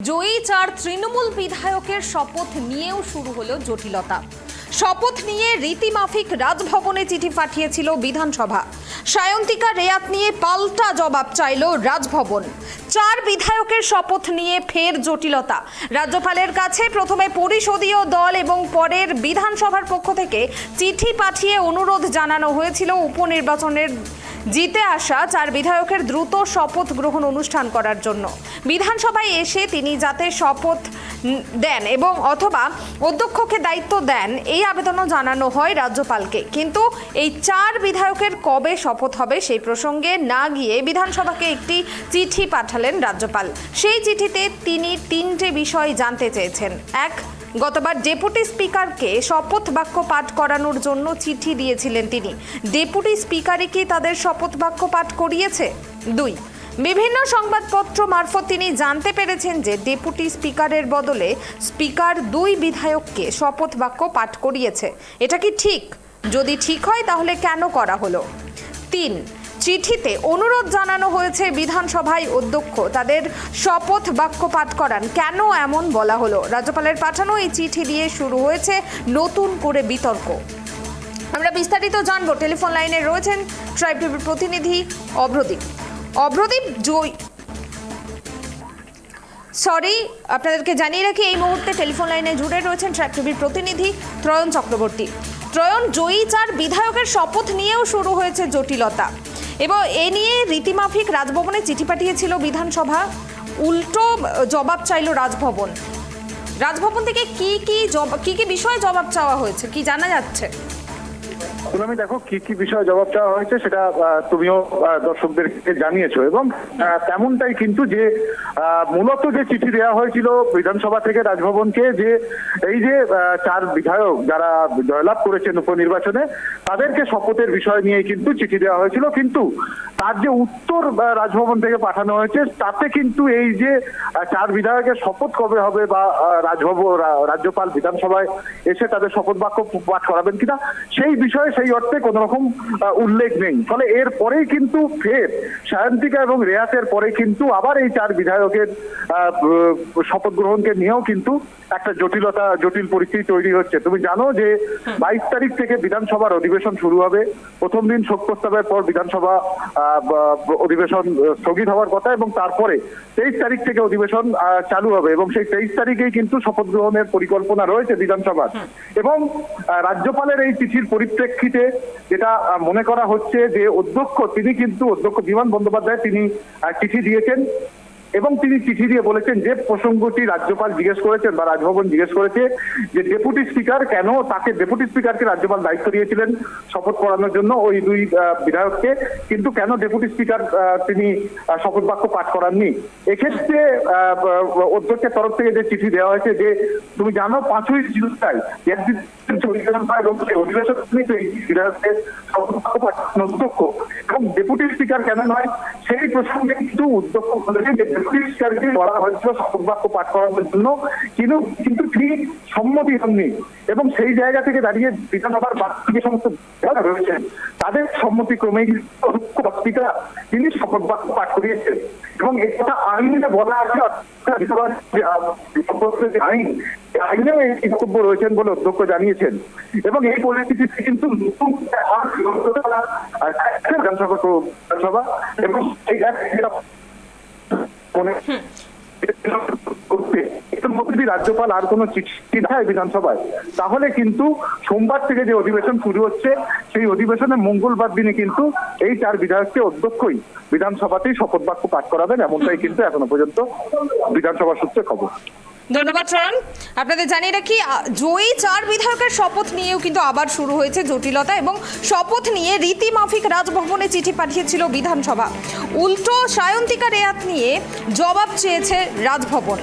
জয়ী চার তৃণমূল বিধায়কের শপথ নিয়েও শুরু হলো জটিলতা। শপথ নিয়ে রীতিমাফিক রাজভবনে চিঠি পাঠিয়েছিল বিধানসভা। সায়ন্তিকা রেয়াত নিয়ে পাল্টা জবাব চাইল রাজভবন। চার বিধায়কের শপথ নিয়ে ফের জটিলতা। রাজ্যপালের কাছে প্রথমে পরিষদীয় দল এবং পরের বিধানসভার পক্ষ থেকে চিঠি পাঠিয়ে অনুরোধ জানানো হয়েছিল উপনির্বাচনের জিতে আসা চার বিধায়কের দ্রুত শপথ গ্রহণ অনুষ্ঠান করার জন্য। বিধানসভায় এসে তিনি যাতে শপথ দেন এবং অথবা অধ্যক্ষকে দায়িত্ব দেন, এই আবেদনও জানানো হয় রাজ্যপালকে। কিন্তু এই চার বিধায়কের কবে শপথ হবে সেই প্রসঙ্গে না গিয়ে বিধানসভাকে একটি চিঠি পাঠালেন রাজ্যপাল। সেই চিঠিতে তিনি তিনটে বিষয় জানতে চেয়েছেন। এক গতবার ডেপুটি স্পিকারকে শপথ বাক্য পাঠ করানোর জন্য চিঠি দিয়েছিলেন তিনি। ডেপুটি স্পিকারে কি তাদের শপথ বাক্য পাঠ করিয়েছে? দুই। বিভিন্ন সংবাদপত্র মারফত তিনি জানতে পেরেছেন যে ডেপুটি স্পিকারের বদলে স্পিকার দুই বিধায়ককে শপথ বাক্য পাঠ করিয়েছে। এটা কি ঠিক? যদি ঠিক হয় তাহলে কেন করা হলো? তিন। চিঠিতে অনুরোধ জানানো হয়েছে বিধানসভায় অধ্যক্ষ। তাদের শপথ বাক্য পাঠ করান। কেন এমন বলা হলো? রাজ্যপালের পাঠানো এই চিঠি দিয়ে শুরু হয়েছে নতুন করে বিতর্ক। আমরা বিস্তারিত জানব। টেলিফোন লাইনে রয়েছেন ট্রাইব টিভির প্রতিনিধি অভ্রদীপ অভ্রদীপ জয় সরি, আপনাদেরকে জানিয়ে রাখি, এই মুহূর্তে টেলিফোন লাইনে জুড়ে রয়েছেন ট্রাইব টিভির প্রতিনিধি ত্রয়ন চক্রবর্তী। ত্রয়ন, জয়ী চার বিধায়কের শপথ নিয়েও শুরু হয়েছে জটিলতা। এবং এ নিয়ে রীতিমাফিক রাজভবনে চিঠি পাঠিয়েছিল বিধানসভা। উল্টো জবাব চাইল রাজভবন। রাজভবন থেকে কি কি জবাব কি কি বিষয়ে জবাব চাওয়া হয়েছে? কি জানা যাচ্ছে? তুমি দেখো কি কি বিষয়ে জবাব চাওয়া হয়েছে সেটা তুমিও দর্শকদেরকে জানিয়েছো এবং তেমনটাই কিন্তু যে মূলত যে চিঠি দেওয়া হয়েছিল বিধানসভা থেকে রাজভবনকে যে এই যে চার বিধায়ক যারা জয়লাভ করেছেন উপনির্বাচনে, তাদেরকে শপথের বিষয় নিয়ে কিন্তু চিঠি দেওয়া হয়েছিল। কিন্তু তার যে উত্তর রাজভবন থেকে পাঠানো হয়েছে, তাতে কিন্তু এই যে চার বিধায়কের শপথ কবে হবে বা রাজভবন রাজ্যপাল বিধানসভায় এসে তাদের শপথ বাক্য পাঠ করাবেন কিনা, সেই বিষয়ে সেই অর্থে কোন রকম উল্লেখ নেই। ফলে এর পরেই কিন্তু ফের সায়ন্তিকা এবং রেয়াতের পরে কিন্তু আবার এই চার বিধায়কের শপথ গ্রহণকে নিয়েও কিন্তু একটা জটিলতা জটিল পরিস্থিতি তৈরি হচ্ছে। তুমি জানো যে বাইশ তারিখ থেকে বিধানসভার অধিবেশন শুরু হবে। প্রথম দিন শোক প্রস্তাবের পর বিধানসভা অধিবেশন স্থগিত হওয়ার কথা এবং তারপরে তেইশ তারিখ থেকে অধিবেশন চালু হবে এবং সেই তেইশ তারিখেই কিন্তু শপথ গ্রহণের পরিকল্পনা রয়েছে বিধানসভার। এবং রাজ্যপালের এই চিঠির পরিপ্রেক্ষিতে যেটা মনে করা হচ্ছে যে অধ্যক্ষ তিনি কিন্তু অধ্যক্ষ বিমান বন্দ্যোপাধ্যায় তিনি চিঠি দিয়েছেন। এবং তিনি চিঠি দিয়ে বলেছেন যে প্রসঙ্গটি রাজ্যপাল জিজ্ঞেস করেছেন বা রাজভবন জিজ্ঞেস করেছে যে ডেপুটি স্পিকার কেন তাকে ডেপুটি স্পিকারকে রাজ্যপাল দায়িত্ব দিয়েছিলেন শপথ করানোর জন্য ওই দুই বিধায়ককে, কিন্তু কেন ডেপুটি স্পিকার তিনি শপথ বাক্য পাঠ করাননি? এক্ষেত্রে অধ্যক্ষের তরফ থেকে যে চিঠি দেওয়া হয়েছে যে তুমি জানো পাঁচই জুলাই অধিবেশন বিধায়ককে শপথ বাক্য পাঠ অধ্যক্ষ এবং ডেপুটি স্পিকার কেন নয়? সেই প্রসঙ্গে কিন্তু বলেছে যে ডেপুটি স্পিকারকে বলা হয়েছিল শপথ বাক্য পাঠ করানোর জন্য। কিন্তু কিন্তু তিনি সম্মতি হননি এবং সেই জায়গা থেকে দাঁড়িয়ে বিধানসভার বাকি যে সমস্ত রয়েছেন, তাদের সম্মতি ক্রমেই কিন্তু অধ্যক্ষ তিনি শপথ বাক্য পাঠ করিয়েছেন। এবং কথা আইনে বলা আছে বিধানসভার যে আইন আইনেও এই বক্তব্য রয়েছেন বলে অধ্যক্ষ জানিয়েছেন। এবং এই পরিস্থিতিতে কিন্তু নতুন বিধানসভা এবং মনে করতে। এর রাজ্যপাল আর কোনো চিঠি দেয় বিধানসভায়। তাহলে কিন্তু সোমবার থেকে যে অধিবেশন শুরু হচ্ছে সেই অধিবেশনে মঙ্গলবার দিনে কিন্তু এই চার বিধায়ককে অধ্যক্ষই বিধানসভাতেই শপথ বাক্য পাঠ করাবেন এমনটাই কিন্তু এখনও পর্যন্ত বিধানসভা সূত্রে খবর। ধন্যবাদ চরণ আপনাদের জানিয়ে রাখি জয়ী চার বিধায়কের শপথ নিয়েও কিন্তু আবার শুরু হয়েছে জটিলতা এবং শপথ নিয়ে রীতিমাফিক রাজভবনে চিঠি পাঠিয়েছিল বিধানসভা। উল্টো সায়ন্তিকা রেয়াত নিয়ে জবাব চেয়েছে রাজভবন।